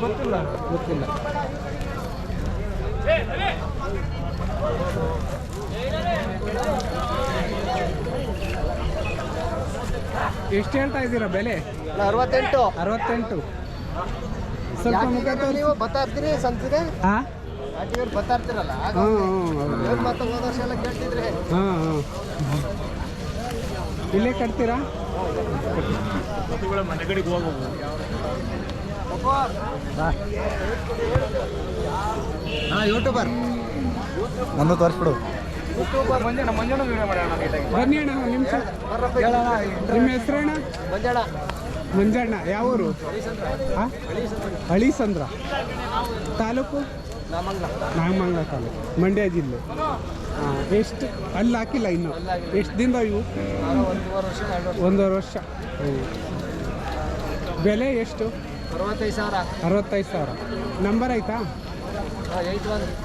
ಗೊತ್ತಿಲ್ಲ ಗೊತ್ತಿಲ್ಲ ಎಷ್ಟು ಹೇಳ್ತಾ ಇದ್ದೀರಾ ಬೆಲೆ? ಅರವತ್ತೆಂಟು. ಅರವತ್ತೆಂಟು. ಸ್ವಲ್ಪ ಮುಖ ನೀವು ಬರ್ತಾ ಇರ್ತೀರಿ ಸಂತಿಗೆ ಹಾಂ? ಬರ್ತಾ ಇರ್ತೀರಲ್ಲ? ಆಗ ಹಾಂ ಹ್ಞೂ ಹ್ಞೂ ಮತ್ತೆ ಹೋದ ವರ್ಷ ಎಲ್ಲ ಕೇಳ್ತಿದ್ರಿ ಹಾಂ ಹಾಂ ಇಲ್ಲೇ ಕಟ್ತೀರಾ? ಹಾಂ ಯೂಟ್ಯೂಬರ್ ನನ್ನ ತೋರಿಸ್ಬಿಡು. ಬನ್ನಿ ಅಣ್ಣ ಒಂದು ನಿಮಿಷ. ನಿಮ್ಮ ಹೆಸರಣ್ಣ ಮಂಜಣ್ಣ. ಯಾವೂರು ಹಳೀಸಂದ್ರ. ತಾಲೂಕು? ನಾಮಂಗ್ಲ. ನಾಗಮಂಗಲ ತಾಲೂಕು. ಮಂಡ್ಯ ಜಿಲ್ಲೆ. ಎಷ್ಟು? ಅಲ್ಲಿ ಹಾಕಿಲ್ಲ ಇನ್ನು. ಎಷ್ಟು ದಿನದ ಇವು? ಒಂದೂವರೆ ವರ್ಷ. ಬೆಲೆ ಎಷ್ಟು? ಅರವತ್ತೈದು ಸಾವಿರ. ಅರವತ್ತೈದು ಸಾವಿರ. ನಂಬರ್ ಆಯ್ತಾ?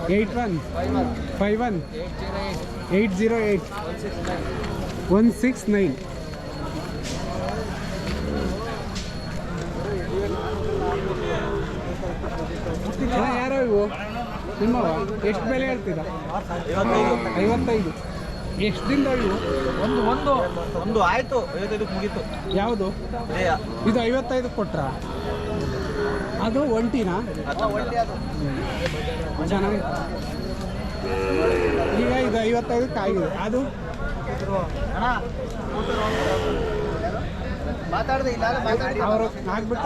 Eight one. Five one. Eight zero eight. One six nine. ಯಾರೋ ಇವು? ನಿಮ್ಮವ ಎಷ್ಟು ಬೆಲೆ ಹೇಳ್ತೀರಾ? ಐವತ್ತೈದು. ಎಷ್ಟು ದಿನದ ಇವು ಒಂದು ಒಂದು. ಒಂದು ಆಯಿತು ಐವತ್ತೈದಕ್ಕೆ ಮುಗೀತು. ಯಾವುದು? ಇದು ಐವತ್ತೈದು ಕೊಟ್ರ? ಅದು ಒಂಟಿನಾ? ಚೆನ್ನಾಗಿ ಈಗ ಇದು ಐವತ್ತೈದಕ್ಕೆ ಆಗಿದೆ. ಅದು? ಮಾತಾಡ್ದೆ ಇಲ್ಲ ಅವರು ಆಗ್ಬಿಟ್ಟ.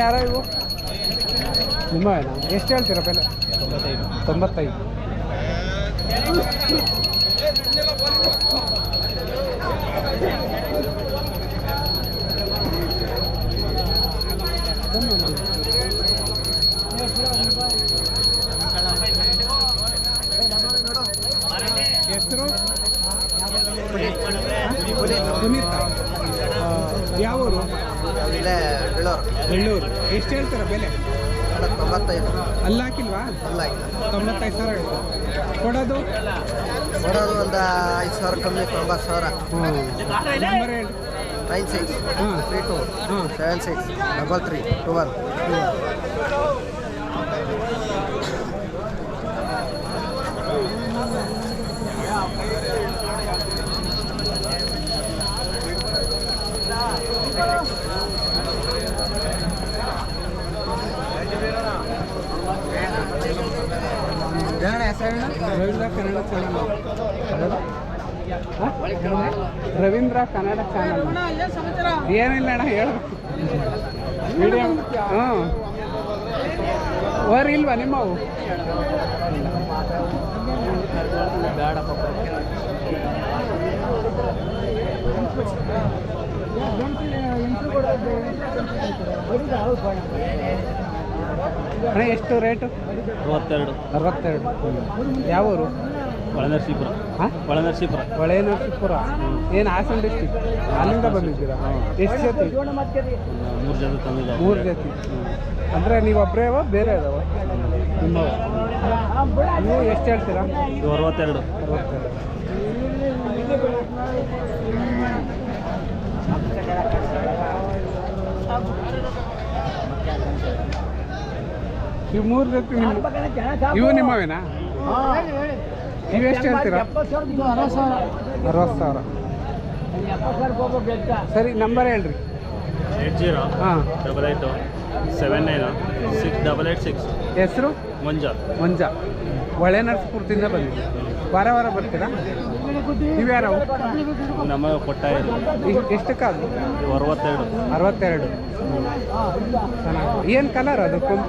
ಯಾರೋ ಇವು ನಿಮ್ಮ ಅಣ್ಣ ಎಷ್ಟು ಹೇಳ್ತೀರಾ ಬೆಲೆ ತೊಂಬತ್ತೈದು ಹೆಸರು? ಪುನೀತ. ಯಾವ ಊರು ಬೆಳ್ಳೂರು. ಬೆಳ್ಳೂರು. ಎಷ್ಟು ಹೇಳ್ತಾರೆ ಬೆಲೆ? ತೊಂಬತ್ತೈದು. ಅಲ್ಲ ಹಾಕಿಲ್ವಾ? ಅಲ್ಲ ತೊಂಬತ್ತೈದು ಸಾವಿರ ಕೊಡೋದು? ಕೊಡೋದು ಒಂದು ಐದು ಸಾವಿರ ಕಮ್ಮಿ ತೊಂಬತ್ತು ಸಾವಿರ. ನಂಬರ್ ಹೇಳಿ. Nine six three two seven six double three two one Ravindra Kannada channel Ravindra Kannada channel ಏನಿಲ್ಲ ಅಣ್ಣ ಹೇಳು. ಹಾಂ. ಓರ್ ಇಲ್ವಾ ನಿಮ್ಮವು? ಅಣ್ಣ ಎಷ್ಟು ರೇಟು? ಅರವತ್ತೆರಡು. ಅರವತ್ತೆರಡು. ಯಾವ ಊರು? ಒಳನರಸೀಪುರ ಹಾಂ? ಹೊಳೆನರಸೀಪುರ. ಹೊಳೆ ನರಸೀಪುರ ಏನು ಹಾಸನ ಡಿಸ್ಟಿಕ್ ಅಲ್ಲಿಂದ ಬಂದಿದ್ದೀರಾ? ಎಷ್ಟು ಜೊತೆ? ಮೂರು ಜನ ತಂದಿದ್ದ ಮೂರು ಜೊತೆ. ಅಂದರೆ ನೀವು ಒಬ್ಬರೇ ಬೇರೆ ಅದಾವ? ನಿಮ್ಮವ ನೀವು ಎಷ್ಟು ಹೇಳ್ತೀರಾ? ಅರವತ್ತೆರಡು. ಅರವತ್ತೆರಡು. ಇವು ಮೂರು ಜೊತೆ ನಿಮ್ಮ ಇವು ನಿಮ್ಮವೇನಾ? ನೀವು ಎಷ್ಟು ಹೇಳ್ತೀರಾ? ಅರವತ್ತು ಸಾವಿರ. ಸರಿ ನಂಬರ್ ಹೇಳ್ರಿ. Eight zero. ಹಾಂ. Double eight. Seven nine. Six double eight six. ಹೆಸರು? ಮಂಜ. ಮಂಜ. ಒಳ್ಳೆ ನರಸಪುರದಿಂದ ಬಂದಿದೆ ವಾರ ವಾರ ಬರ್ತೀರಾ? ಇವ್ಯಾರವು ನಮ್ಮ ಕೊಟ್ಟ ಇಷ್ಟು ಎಷ್ಟಕ್ಕಾದ್ರು? ಅರವತ್ತೆರಡು. ಅರವತ್ತೆರಡು. ಚೆನ್ನಾಗಿ. ಏನು ಕಲರ್ ಅದು? ಕೊಂಬು?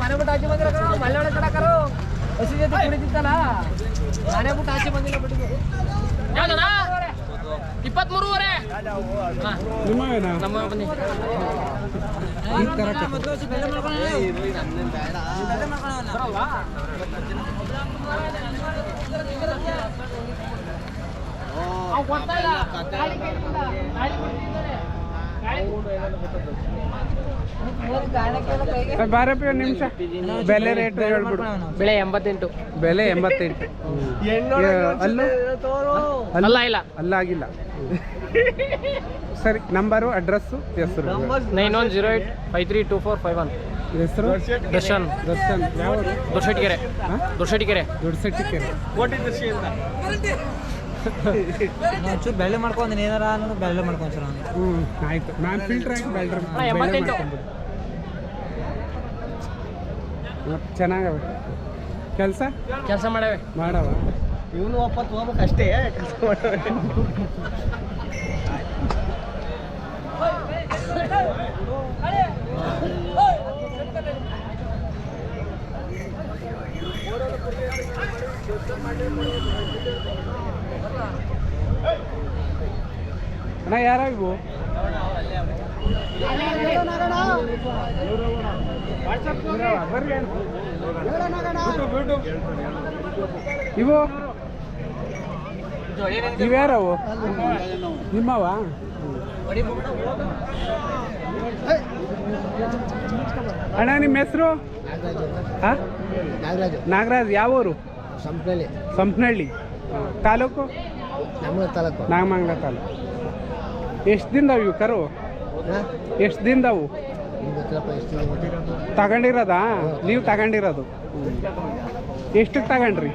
ಮನೆ ಬಿಟ್ಟು ಆಚೆ ಬಂದಿರ ಕರೋ ಮಲ್ನಾಡ ಕಡೆ ಕರೋ ಹಸಿ ಜೊತೆ ಕುಡಿತಿತ್ತಲ್ಲ ಮನೆ ಬಿಟ್ಟು ಆಚೆ ಬಂದಿಲ್ಲ ಬಿಟ್ಟಿಗೆ ಇಪ್ಪತ್ಮೂರುವರೆ ನಿಮ್ಮವೇನಾ ನಮ್ಮ ಬನ್ನಿ ಈ ಥರ ಬಾರಪ್ಪಿ ಒಂದು ನಿಮಿಷ. ಬೆಲೆ ರೇಟ್ ಹೇಳ್ಬಿಡು. ಬೆಳೆ ಎಂಬತ್ತೆಂಟು. ಬೆಲೆ ಎಂಬತ್ತೆಂಟು. ಅಲ್ಲೂ? ಅಲ್ಲ? ಇಲ್ಲ. ಅಲ್ಲಾಗಿಲ್ಲ. ಸರಿ ನಂಬರು ಅಡ್ರೆಸ್ಸು ಹೆಸರು. Nine one zero eight five three two four five one. ಹೆಸರು? ದರ್ಶನ್. ದರ್ಶನ್. ಯಾವ ದೊಡ್ಡಶೆಟ್ಟಿಗೆರೆ. ದೊಡ್ಡ ದೊಡ್ಡಶೆಟ್ಟಿಗೆರೆ. ದೊಡ್ಡ ಒಂಚೂರು ಬೆಳ್ಳೆ ಮಾಡ್ಕೊಂಡು ಏನಾರ ಅನ್ನೋದು ಬೆಳ್ಳೆ ಮಾಡ್ಕೊಂಡು ಸರ್ ನಾನು ಹ್ಞೂ ಆಯ್ತು ನಾನು ಫಿಲ್ಟರ್ ಹಾಕಿ ಎಂಬತ್ತೆಂಟು. ಚೆನ್ನಾಗವೆ ಕೆಲಸ ಕೆಲಸ ಮಾಡವೆ ಮಾಡವ ಇವನು ಒಪ್ಪತ್ತು ಹೋಗ್ಬೇಕು ಅಷ್ಟೇ ಕೆಲಸ ಅಣ್ಣ ಯಾರ ಇವು. ಇವು? ಇವ್ಯಾರವು ನಿಮ್ಮವ? ಅಣ್ಣ ನಿಮ್ಮ ಹೆಸರು? ಹಾಂ? ನಾಗರಾಜು ನಾಗರಾಜ್ ಯಾವ ಊರು ಸಂಪನಹಳ್ಳಿ ತಾಲೂಕು? ನಮ್ಮ ತಾಲೂಕು. ನಾಗಮಂಗಲ ತಾಲೂಕು. ಎಷ್ಟು ದಿನ ಇವು ಕರು? ಎಷ್ಟು ದಿನ ಅವು ತಗೊಂಡಿರೋದ? ನೀವು ತಗೊಂಡಿರೋದು? ಎಷ್ಟಕ್ಕೆ ತಗೊಂಡ್ರಿ?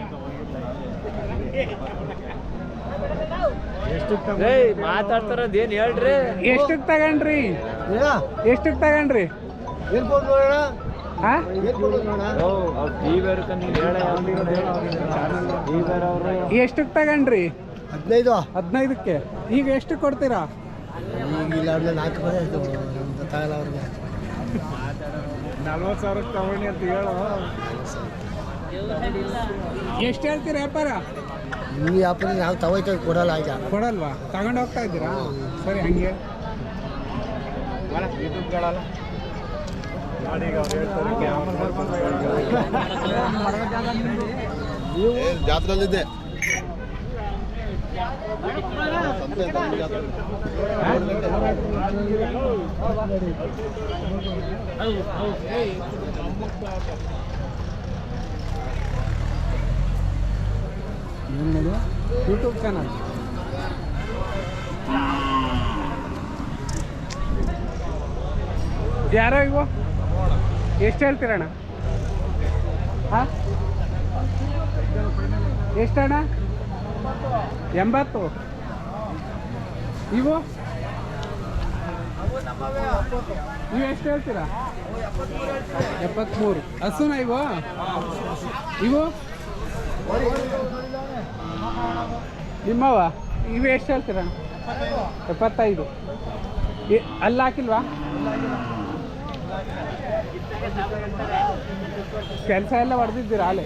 ಮಾತಾಡ್ತಾರದ್ ಏನ್ ಹೇಳ್ರಿ? ಎಷ್ಟಕ್ಕೆ ತಗೊಂಡ್ರಿ? ಎಷ್ಟಕ್ಕೆ ತಗೊಂಡ್ರಿ? ಎಷ್ಟಕ್ಕೆ ತಗೊಂಡ್ರಿ? ಹದಿನೈದು. ಹದಿನೈದಕ್ಕೆ. ಈಗ ಎಷ್ಟು ಕೊಡ್ತೀರಾ? ಇಲ್ಲ ಅವ್ರಲ್ಲಿ ನಾಲ್ಕು ಆಯಿತು ಆಯ್ತು ಗೊತ್ತಾಗಲ್ಲ ಅವ್ರಿಗೆ ನಲ್ವತ್ತು ಸಾವಿರಕ್ಕೆ ತಗೊಂಡಿ ಅಂತ ಹೇಳೋ. ಎಷ್ಟು ಹೇಳ್ತೀರಾ ವ್ಯಾಪಾರ? ಈ ವ್ಯಾಪಾರ ನಾವು ತಗೋಯ್ತು ಕೊಡಲ್ಲ ಈಗ. ಕೊಡಲ್ವಾ? ತಗೊಂಡು ಹೋಗ್ತಾ ಇದ್ದೀರಾ? ಸರಿ ಹಂಗೆ. ಜಾತ್ರೆಯಲ್ಲಿದ್ದೆ. YouTube channel. ಯಾರೋ ಇವು ಎಷ್ಟು ಹೇಳ್ತೀರಣ್ಣ? ಹಾಂ? ಎಷ್ಟಣ್ಣ ಎಂಬತ್ತು. ಇವು? ನೀವು ಎಷ್ಟು ಹೇಳ್ತೀರಾ? ಎಪ್ಪತ್ಮೂರು. ಹಸುನ ಇವು? ಇವು? ನಿಮ್ಮವ? ಇವು ಎಷ್ಟು ಹೇಳ್ತೀರ? ಎಪ್ಪತ್ತೈದು. ಅಲ್ಲಿ ಹಾಕಿಲ್ವಾ? ಕೆಲಸ ಎಲ್ಲ ಹೊಡೆದಿದ್ದೀರಾ, ಅಲ್ಲೇ?